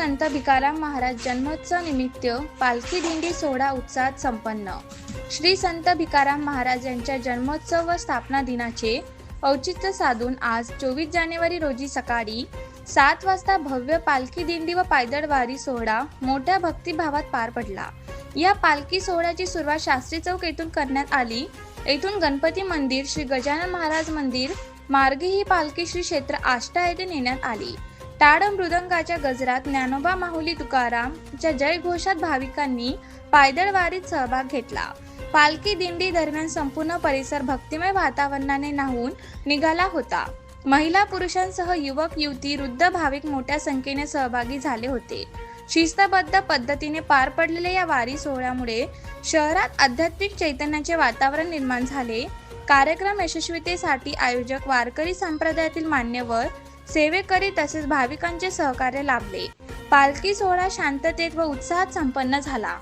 संत भिकाराम महाराज जन्मोत्सव निमित्त पालखी दिंडी सोहळा उत्साहात संपन्न. श्री संत भिकाराम महाराज यांच्या जन्मोत्सव व स्थापना दिनाचे औचित्य साधून आज चोवीस जानेवारी रोजी सकाळी सात वाजता भव्य पालखी दिंडी व पायदळ वारी सोहळा मोठ्या भक्तिभावात पार पडला. या पालखी सोहळ्याची सुरुवात शास्त्री चौक येथून करण्यात आली. येथून गणपती मंदिर श्री गजानन महाराज मंदिर मार्गे ही पालखी श्री क्षेत्र आष्टा येथे नेण्यात आली. टाळ मृदंगाच्या गजरात ज्ञानोबा माहुली तुकारामच्या जयघोषात भाविकांनी पायदळ वारीत सहभाग घेतला. पालखी दिंडी दरम्यान संपूर्ण परिसर भक्तिमय वातावरणाने न्हावून निघाला होता. महिला पुरुषांसह युवक युवती वृद्ध भाविक मोठ्या संख्येने सहभागी झाले होते. शिस्तबद्ध पद्धतीने पार पडलेल्या या वारी सोहळ्यामुळे शहरात आध्यात्मिक चैतन्याचे वातावरण निर्माण झाले. कार्यक्रम यशस्वीतेसाठी आयोजक वारकरी संप्रदायातील मान्यवर सेवेकरी तसेच भाविकांचे सहकार्य लाभले. पालखी सोहळा शांततेत व उत्साहात संपन्न झाला.